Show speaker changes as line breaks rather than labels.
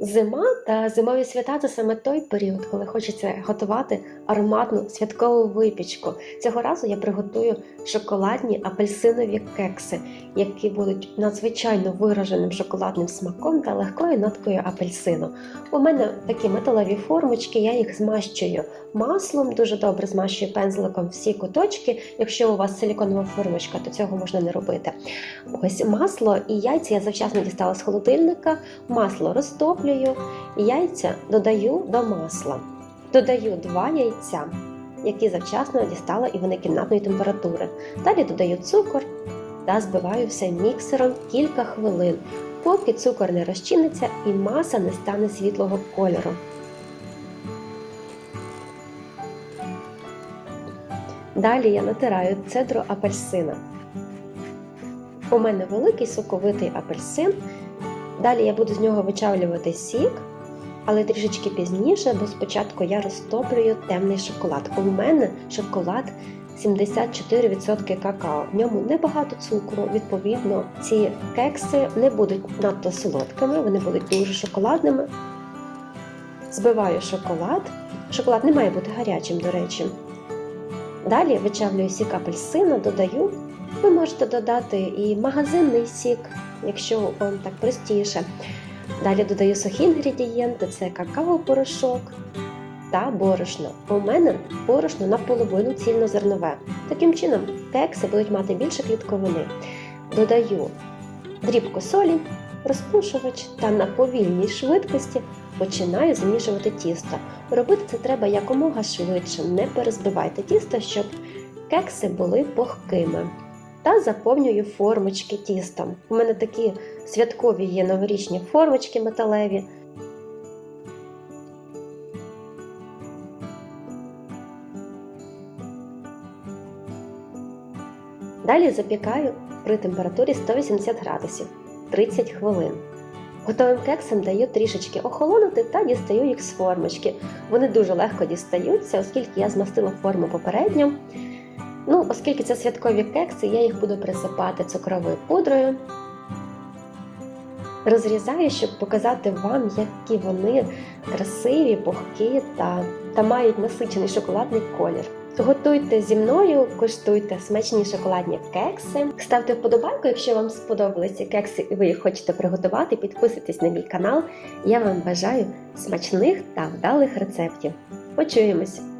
Зима та зимові свята це саме той період, коли хочеться готувати ароматну святкову випічку. Цього разу я приготую шоколадні апельсинові кекси, які будуть надзвичайно вираженим шоколадним смаком та легкою ноткою апельсину. У мене такі металеві формочки, я їх змащую маслом, дуже добре змащую пензликом всі куточки. Якщо у вас силіконова формочка, то цього можна не робити. Ось масло і яйця я завчасно дістала з холодильника, масло розтоплюю, яйця додаю до масла. Додаю два яйця, які завчасно дістала і вони кімнатної температури. Далі додаю цукор та збиваю все міксером кілька хвилин, поки цукор не розчиниться і маса не стане світлого кольору. Далі я натираю цедру апельсина. У мене великий соковитий апельсин. Далі я буду з нього вичавлювати сік, але трішечки пізніше, бо спочатку я розтоплюю темний шоколад. У мене шоколад 74% какао. В ньому небагато цукру. Відповідно, ці кекси не будуть надто солодкими, вони будуть дуже шоколадними. Збиваю шоколад. Шоколад не має бути гарячим, до речі. Далі вичавлюю сік апельсина, додаю. Ви можете додати і магазинний сік, якщо вам так простіше. Далі додаю сухі інгредієнти: це какао-порошок та борошно. У мене борошно наполовину цільнозернове. Таким чином, кекси будуть мати більше клітковини. Додаю дрібку солі, розпушувач та на повільній швидкості починаю замішувати тісто. Робити це треба якомога швидше, не перезбивайте тісто, щоб кекси були пухкими. Та заповнюю формочки тістом. У мене такі святкові є новорічні формочки металеві. Далі запікаю при температурі 180 градусів 30 хвилин. Готовим кексам даю трішечки охолонути та дістаю їх з формочки. Вони дуже легко дістаються, оскільки я змастила форму попередньо. Ну, оскільки це святкові кекси, я їх буду присипати цукровою пудрою. Розрізаю, щоб показати вам, які вони красиві, пухкі та, та мають насичений шоколадний колір. Готуйте зі мною, куштуйте смачні шоколадні кекси. Ставте вподобайку, якщо вам сподобались ці кекси і ви їх хочете приготувати. Підписуйтесь на мій канал. Я вам бажаю смачних та вдалих рецептів. Почуємось!